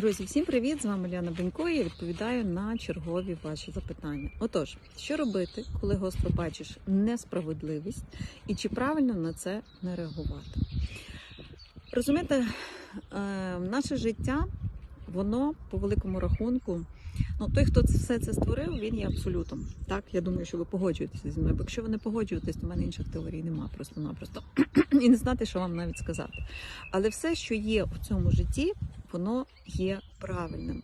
Друзі, всім привіт! З вами Ляна Бенько. і Я відповідаю на чергові ваші запитання. Отож, що робити, коли гостро бачиш несправедливість, і чи правильно на це не реагувати? Розумієте, е, наше життя, воно по великому рахунку. Ну, той, хто все це створив, він є абсолютом. Так, я думаю, що ви погоджуєтеся зі мною. Бо якщо ви не погоджуєтесь, то в мене інших теорій немає просто-напросто. І не знати, що вам навіть сказати. Але все, що є в цьому житті, воно є правильним.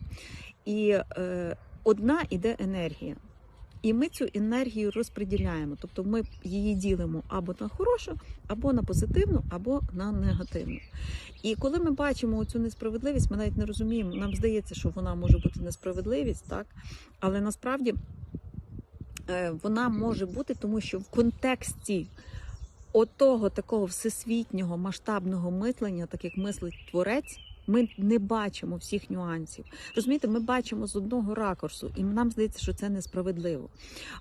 І е, одна іде енергія. І ми цю енергію розподіляємо. Тобто ми її ділимо або на хорошу, або на позитивну, або на негативну. І коли ми бачимо цю несправедливість, ми навіть не розуміємо. Нам здається, що вона може бути несправедливість, так? Але насправді е, вона може бути, тому що в контексті отого такого всесвітнього масштабного мислення, так як мислить творець, ми не бачимо всіх нюансів. Розумієте, ми бачимо з одного ракурсу, і нам здається, що це несправедливо.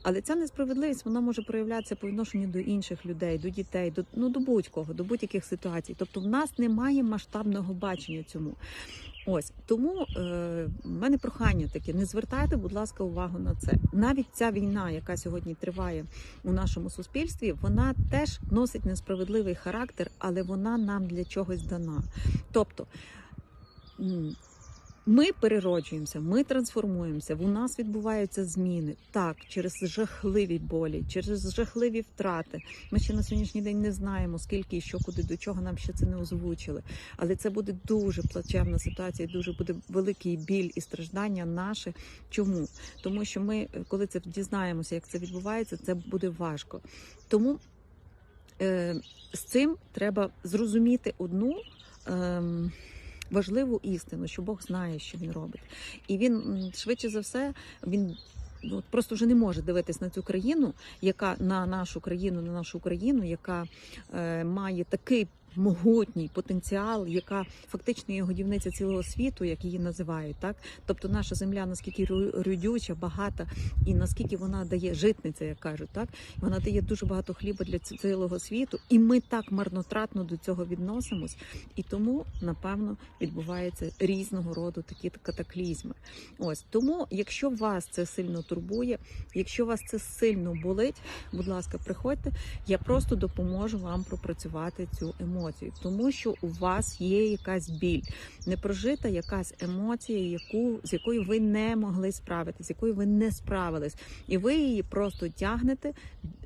Але ця несправедливість вона може проявлятися по відношенню до інших людей, до дітей, до ну до будь-кого, до будь-яких ситуацій. Тобто, в нас немає масштабного бачення цьому. Ось тому е, в мене прохання таке: не звертайте, будь ласка, увагу на це. Навіть ця війна, яка сьогодні триває у нашому суспільстві, вона теж носить несправедливий характер, але вона нам для чогось дана. Тобто. Ми перероджуємося, ми трансформуємося. У нас відбуваються зміни так через жахливі болі, через жахливі втрати. Ми ще на сьогоднішній день не знаємо, скільки і що, куди до чого нам ще це не озвучили. Але це буде дуже плачевна ситуація, дуже буде великий біль і страждання наше. Чому? Тому що ми, е, коли це дізнаємося, як це відбувається, це буде важко. Тому е, з цим треба зрозуміти одну. ем, важливу істину, що Бог знає, що він робить, і він швидше за все він. ну, Просто вже не може дивитись на цю країну, яка на нашу країну, на нашу Україну, яка е, має такий могутній потенціал, яка фактично є годівниця цілого світу, як її називають. Так, тобто наша земля наскільки рю- родюча, багата, і наскільки вона дає житниця, як кажуть, так вона дає дуже багато хліба для цілого світу, і ми так марнотратно до цього відносимось. І тому, напевно, відбуваються різного роду такі катаклізми. Ось тому, якщо вас це сильно турбує, якщо вас це сильно болить, будь ласка, приходьте. Я просто допоможу вам пропрацювати цю емоцію, тому що у вас є якась біль, непрожита якась емоція, яку з якою ви не могли справитися, з якою ви не справились, і ви її просто тягнете,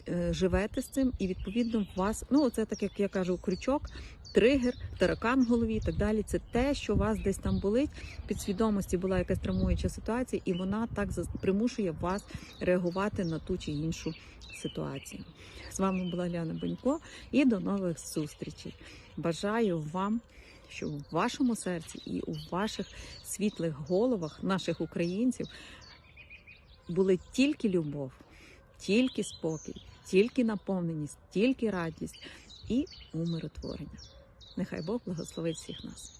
е, живете з цим, і відповідно у вас, ну це так як я кажу, крючок. Тригер, таракан в голові і так далі. Це те, що у вас десь там болить. Під свідомості була якась травмуюча ситуація, і вона так примушує вас реагувати на ту чи іншу ситуацію. З вами була Ляна Бенько і до нових зустрічей. Бажаю вам, щоб в вашому серці і у ваших світлих головах наших українців були тільки любов, тільки спокій, тільки наповненість, тільки радість і умиротворення. Нехай Бог благословить всіх нас.